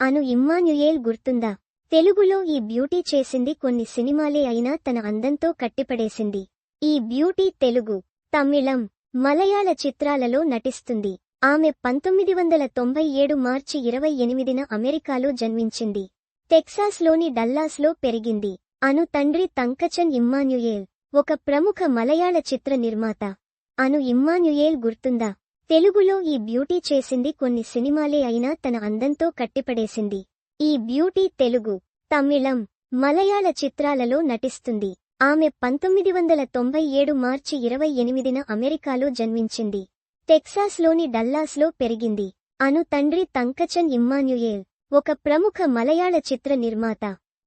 అను Emmanuel గుర్తుందా? తెలుగులో ఈ బ్యూటీ చేసింది కొన్ని సినిమాలే అయినా తన అందంతో కట్టిపడేసింది. ఈ బ్యూటీ తెలుగు తమిళం మలయాళ చిత్రాలలో నటిస్తుంది. ఆమె పంతొమ్మిది వందల తొంభై ఏడు మార్చి ఇరవై ఎనిమిదిన అమెరికాలో జన్మించింది. టెక్సాస్లోని డల్లాస్లో పెరిగింది. అను తండ్రి తంకచన్ ఇమ్మాన్యుయేల్ ఒక ప్రముఖ మలయాళ చిత్ర నిర్మాత. అను ఇమ్మాన్యుయేల్ గుర్తుందా? తెలుగులో ఈ బ్యూటీ చేసింది కొన్ని సినిమాలే అయినా తన అందంతో కట్టిపడేసింది. ఈ బ్యూటీ తెలుగు తమిళం మలయాళ చిత్రాలలో నటిస్తుంది. ఆమె పంతొమ్మిది వందల తొంభై ఏడు మార్చి ఇరవై ఎనిమిదిన అమెరికాలో జన్మించింది. టెక్సాస్లోని డల్లాస్లో పెరిగింది. అను తండ్రి తంకచన్ ఇమ్మాన్యుయేల్ ఒక ప్రముఖ మలయాళ చిత్ర నిర్మాత.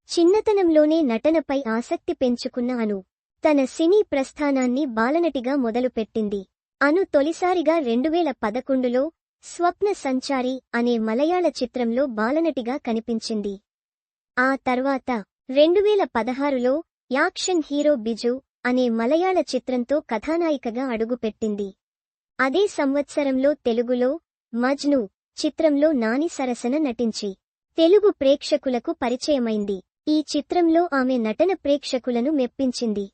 చిన్నతనంలోనే నటనపై ఆసక్తి పెంచుకున్న అను తన సినీ ప్రస్థానాన్ని బాలనటిగా మొదలుపెట్టింది. అను తొలిసారిగా రెండువేల పదకొండులో స్వప్న సంచారి అనే మలయాళ చిత్రంలో బాలనటిగా కనిపించింది. ఆ తర్వాత రెండువేల పదహారులో యాక్షన్ హీరో బిజు అనే మలయాళ చిత్రంతో కథానాయికగా అడుగుపెట్టింది. అదే సంవత్సరంలో తెలుగులో మజ్ను చిత్రంలో నాని సరసన నటించి తెలుగు ప్రేక్షకులకు పరిచయమైంది. ఈ చిత్రంలో ఆమె నటన ప్రేక్షకులను మెప్పించింది.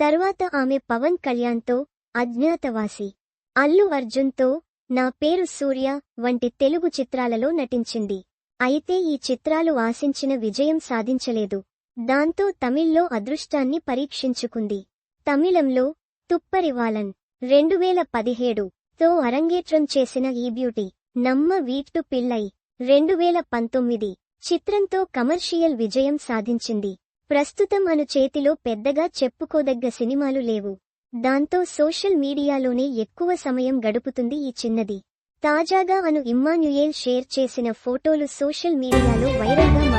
తర్వాత ఆమె పవన్ కళ్యాణ్తో అజ్ఞాతవాసి. అల్లు అర్జున్తో నా పేరు సూర్య వంటి తెలుగు చిత్రాలలో నటించింది. అయితే ఈ చిత్రాలు ఆశించిన విజయం సాధించలేదు. దాంతో తమిళ్ళో అదృష్టాన్ని పరీక్షించుకుంది. తమిళంలో తుప్పరివాలన్. రెండువేల పదిహేడు తో అరంగేట్రం చేసిన ఈ బ్యూటీ నమ్మ వీట్టు పిల్లై రెండువేల పంతొమ్మిది చిత్రంతో కమర్షియల్ విజయం సాధించింది. ప్రస్తుతం అను చేతిలో పెద్దగా చెప్పుకోదగ్గ సినిమాలు లేవు. దాంతో సోషల్ మీడియాలోనే ఎక్కువ సమయం గడుపుతుంది ఈ చిన్నది. తాజాగా అను ఇమ్మాన్యుయేల్ షేర్ చేసిన ఫోటోలు సోషల్ మీడియాలో వైరల్గా